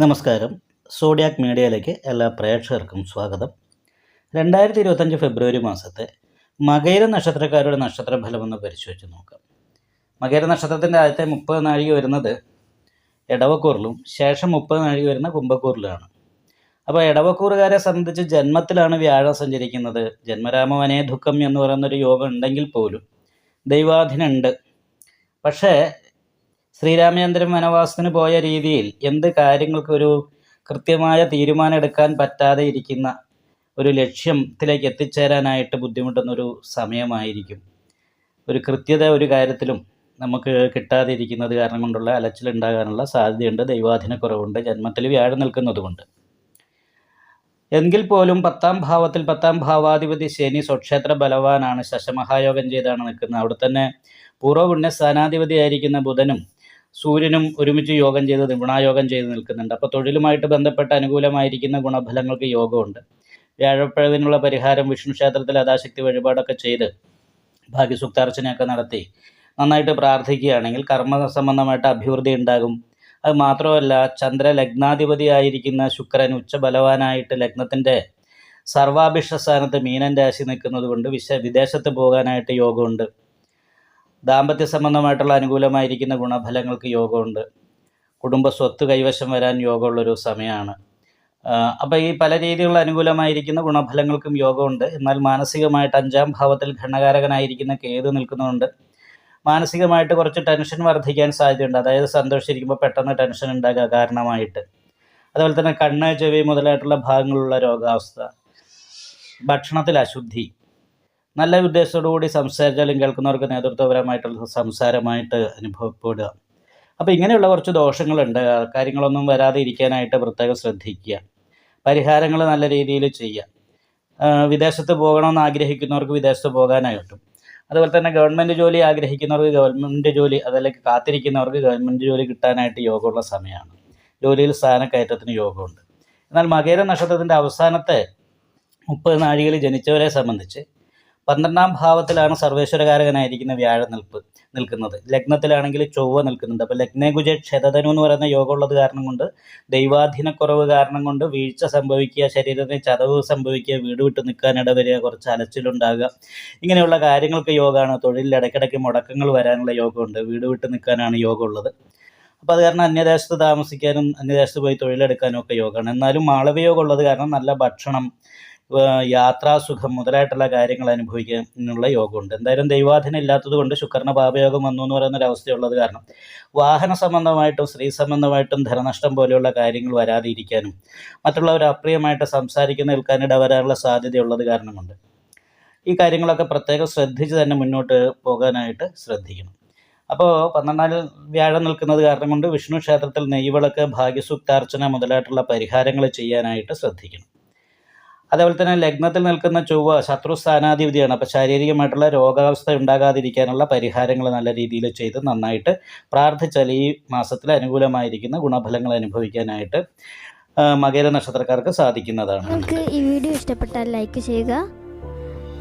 നമസ്കാരം. സോഡിയാക് മീഡിയയിലേക്ക് എല്ലാ പ്രേക്ഷകർക്കും സ്വാഗതം. രണ്ടായിരത്തി ഇരുപത്തഞ്ച് ഫെബ്രുവരി മാസത്തെ മകര നക്ഷത്രക്കാരുടെ നക്ഷത്ര ഫലമൊന്ന് പരിശോധിച്ച് നോക്കാം. മകൈര നക്ഷത്രത്തിന്റെ ആദ്യത്തെ മുപ്പത് നാഴിക വരുന്നത് ഇടവക്കൂറിലും ശേഷം മുപ്പത് നാഴിക വരുന്ന കുംഭക്കൂറിലാണ്. അപ്പോൾ ഇടവക്കൂറുകാരെ സംബന്ധിച്ച് ജന്മത്തിലാണ് വ്യാഴം സഞ്ചരിക്കുന്നത്. ജന്മരാമവനേ ദുഃഖം എന്ന് പറയുന്നൊരു യോഗം ഉണ്ടെങ്കിൽ പോലും ദൈവാധീനുണ്ട് പക്ഷേ ശ്രീരാമചന്ദ്രൻ വനവാസത്തിന് പോയ രീതിയിൽ എന്ത് കാര്യങ്ങൾക്കൊരു കൃത്യമായ തീരുമാനം എടുക്കാൻ പറ്റാതെ ഇരിക്കുന്ന ഒരു ലക്ഷ്യത്തിലേക്ക് എത്തിച്ചേരാനായിട്ട് ബുദ്ധിമുട്ടുന്നൊരു സമയമായിരിക്കും. ഒരു കൃത്യത ഒരു കാര്യത്തിലും നമുക്ക് കിട്ടാതെ ഇരിക്കുന്നത് കാരണം കൊണ്ടുള്ള അലച്ചിലുണ്ടാകാനുള്ള സാധ്യതയുണ്ട് ദൈവാധീനക്കുറവുണ്ട് ജന്മത്തിൽ വ്യാഴം നിൽക്കുന്നതുകൊണ്ട് എങ്കിൽ പോലും പത്താം ഭാവത്തിൽ പത്താം ഭാവാധിപതി ശനി സ്വക്ഷേത്ര ബലവാനാണ് ശശമഹായോഗം ചെയ്താണ് നിൽക്കുന്നത്. അവിടെ തന്നെ പൂർവപുണ്യ സ്ഥാനാധിപതിയായിരിക്കുന്ന ബുധനും സൂര്യനും ഒരുമിച്ച് യോഗം ചെയ്ത് ഗുണായോഗം ചെയ്ത് നിൽക്കുന്നുണ്ട്. അപ്പോൾ തൊഴിലുമായിട്ട് ബന്ധപ്പെട്ട അനുകൂലമായിരിക്കുന്ന ഗുണഫലങ്ങൾക്ക് യോഗമുണ്ട്. വ്യാഴപ്പഴവിനുള്ള പരിഹാരം വിഷ്ണു ക്ഷേത്രത്തിൽ അതാശക്തി വഴിപാടൊക്കെ ചെയ്ത് ഭാഗ്യസുക്താർച്ചനയൊക്കെ നടത്തി നന്നായിട്ട് പ്രാർത്ഥിക്കുകയാണെങ്കിൽ കർമ്മ സംബന്ധമായിട്ട് അഭിവൃദ്ധി ഉണ്ടാകും. അത് മാത്രമല്ല ചന്ദ്ര ലഗ്നാധിപതിയായിരിക്കുന്ന ശുക്രൻ ഉച്ചബലവാനായിട്ട് ലഗ്നത്തിന്റെ സർവാഭിഷ്ട സ്ഥാനത്ത് മീനൻ രാശി നിൽക്കുന്നത് കൊണ്ട് വിശ വിദേശത്ത് പോകാനായിട്ട് യോഗമുണ്ട്. ദാമ്പത്യ സംബന്ധമായിട്ടുള്ള അനുകൂലമായിരിക്കുന്ന ഗുണഫലങ്ങൾക്ക് യോഗമുണ്ട്. കുടുംബ സ്വത്ത് കൈവശം വരാൻ യോഗമുള്ളൊരു സമയമാണ്. അപ്പോൾ ഈ പല രീതിയിലുള്ള അനുകൂലമായിരിക്കുന്ന ഗുണഫലങ്ങൾക്കും യോഗമുണ്ട്. എന്നാൽ മാനസികമായിട്ട് അഞ്ചാം ഭാവത്തിൽ ഘണകാരകനായിരിക്കുന്ന കേതു നിൽക്കുന്നതുകൊണ്ട് മാനസികമായിട്ട് കുറച്ച് ടെൻഷൻ വർദ്ധിക്കാൻ സാധ്യതയുണ്ട്. അതായത് സന്തോഷിച്ചിരിക്കുമ്പോൾ പെട്ടെന്ന് ടെൻഷൻ ഉണ്ടാകുക കാരണമായിട്ട്. അതുപോലെ തന്നെ കണ്ണ് ചെവി മുതലായിട്ടുള്ള ഭാഗങ്ങളുള്ള രോഗാവസ്ഥ ഭക്ഷണത്തിൽ അശുദ്ധി നല്ല ഉദ്ദേശത്തോടുകൂടി സംസാരിച്ചാലും കേൾക്കുന്നവർക്ക് നേതൃത്വപരമായിട്ടുള്ള സംസാരമായിട്ട് അനുഭവപ്പെടുക. അപ്പോൾ ഇങ്ങനെയുള്ള കുറച്ച് ദോഷങ്ങളുണ്ട്. കാര്യങ്ങളൊന്നും വരാതെ ഇരിക്കാനായിട്ട് പ്രത്യേകം ശ്രദ്ധിക്കുക. പരിഹാരങ്ങൾ നല്ല രീതിയിൽ ചെയ്യുക. വിദേശത്ത് പോകണമെന്ന് ആഗ്രഹിക്കുന്നവർക്ക് വിദേശത്ത് പോകാനായിട്ടും അതുപോലെ തന്നെ ഗവൺമെന്റ് ജോലി ആഗ്രഹിക്കുന്നവർക്ക് ഗവൺമെന്റ് ജോലി അതല്ലെങ്കിൽ കാത്തിരിക്കുന്നവർക്ക് ഗവൺമെന്റ് ജോലി കിട്ടാനായിട്ട് യോഗമുള്ള സമയമാണ്. ജോലിയിൽ സ്ഥാനക്കയറ്റത്തിന് യോഗമുണ്ട്. എന്നാൽ മകേര നക്ഷത്രത്തിന്റെ അവസാനത്തെ മുപ്പത് നാഴികളിൽ ജനിച്ചവരെ സംബന്ധിച്ച് പന്ത്രണ്ടാം ഭാവത്തിലാണ് സർവേശ്വരകാരകനായിരിക്കുന്ന വ്യാഴം നിൽപ്പ് നിൽക്കുന്നത്. ലഗ്നത്തിലാണെങ്കിൽ ചൊവ്വ നിൽക്കുന്നുണ്ട്. അപ്പോൾ ലഗ്നകുജ ക്ഷതധനു എന്ന് പറയുന്ന യോഗം ഉള്ളത് കാരണം കൊണ്ട് ദൈവാധീനക്കുറവ് കാരണം കൊണ്ട് വീഴ്ച സംഭവിക്കുക ശരീരത്തിന് ചതവ് സംഭവിക്കുക വീട് വിട്ട് നിൽക്കാൻ ഇടവരിക കുറച്ച് അലച്ചിലുണ്ടാകുക ഇങ്ങനെയുള്ള കാര്യങ്ങൾക്ക് യോഗമാണ്. തൊഴിലിൽ ഇടയ്ക്കിടയ്ക്ക് മുടക്കങ്ങൾ വരാനുള്ള യോഗമുണ്ട്. വീട് വിട്ട് നിൽക്കാനാണ് യോഗം ഉള്ളത് അപ്പോൾ അത് കാരണം അന്യദേശത്ത് താമസിക്കാനും അന്യദേശത്ത് പോയി തൊഴിലെടുക്കാനും ഒക്കെ യോഗമാണ്. എന്നാലും മാളവയോഗം ഉള്ളത് കാരണം നല്ല ഭക്ഷണം യാത്രാസുഖം മുതലായിട്ടുള്ള കാര്യങ്ങൾ അനുഭവിക്കാനുള്ള യോഗമുണ്ട്. എന്തായാലും ദൈവാധീനം ഇല്ലാത്തത് കൊണ്ട് ശുക്രന പാപയോഗം വന്നു എന്ന് പറയുന്ന ഒരവസ്ഥയുള്ളത് കാരണം വാഹന സംബന്ധമായിട്ടും സ്ത്രീ സംബന്ധമായിട്ടും ധനനഷ്ടം പോലെയുള്ള കാര്യങ്ങൾ വരാതിരിക്കാനും മറ്റുള്ളവർ അപ്രിയമായിട്ട് സംസാരിക്കുന്ന നിൽക്കാനിട വരാനുള്ള സാധ്യതയുള്ളത് കാരണമുണ്ട്. ഈ കാര്യങ്ങളൊക്കെ പ്രത്യേകം ശ്രദ്ധിച്ച് തന്നെ മുന്നോട്ട് പോകാനായിട്ട് ശ്രദ്ധിക്കണം. അപ്പോൾ പന്ത്രണ്ടാം വ്യാഴം നിൽക്കുന്നത് കാരണം കൊണ്ട് വിഷ്ണു ക്ഷേത്രത്തിൽ നെയ്വിളക്ക് ഭാഗ്യസൂക്താർച്ചന മുതലായിട്ടുള്ള പരിഹാരങ്ങൾ ചെയ്യാനായിട്ട് ശ്രദ്ധിക്കണം. അതേപോലെ തന്നെ ലഗ്നത്തിൽ നിൽക്കുന്ന ചൊവ്വ ശത്രു സ്ഥാനാധിപതിയാണ്. അപ്പോൾ ശാരീരികമായിട്ടുള്ള രോഗാവസ്ഥ ഉണ്ടാകാതിരിക്കാനുള്ള പരിഹാരങ്ങൾ നല്ല രീതിയിൽ ചെയ്ത് നന്നായിട്ട് പ്രാർത്ഥിച്ചാൽ ഈ മാസത്തിൽ അനുകൂലമായിരിക്കുന്ന ഗുണഫലങ്ങൾ അനുഭവിക്കാനായിട്ട് മകര നക്ഷത്രക്കാർക്ക് സാധിക്കുന്നതാണ്. നിങ്ങൾക്ക് ഈ വീഡിയോ ഇഷ്ടപ്പെട്ടാൽ ലൈക്ക് ചെയ്യുക.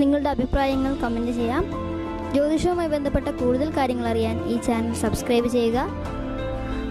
നിങ്ങളുടെ അഭിപ്രായങ്ങൾ കമന്റ് ചെയ്യാം. ജ്യോതിഷവുമായി ബന്ധപ്പെട്ട കൂടുതൽ കാര്യങ്ങൾ അറിയാൻ ഈ ചാനൽ സബ്സ്ക്രൈബ് ചെയ്യുക.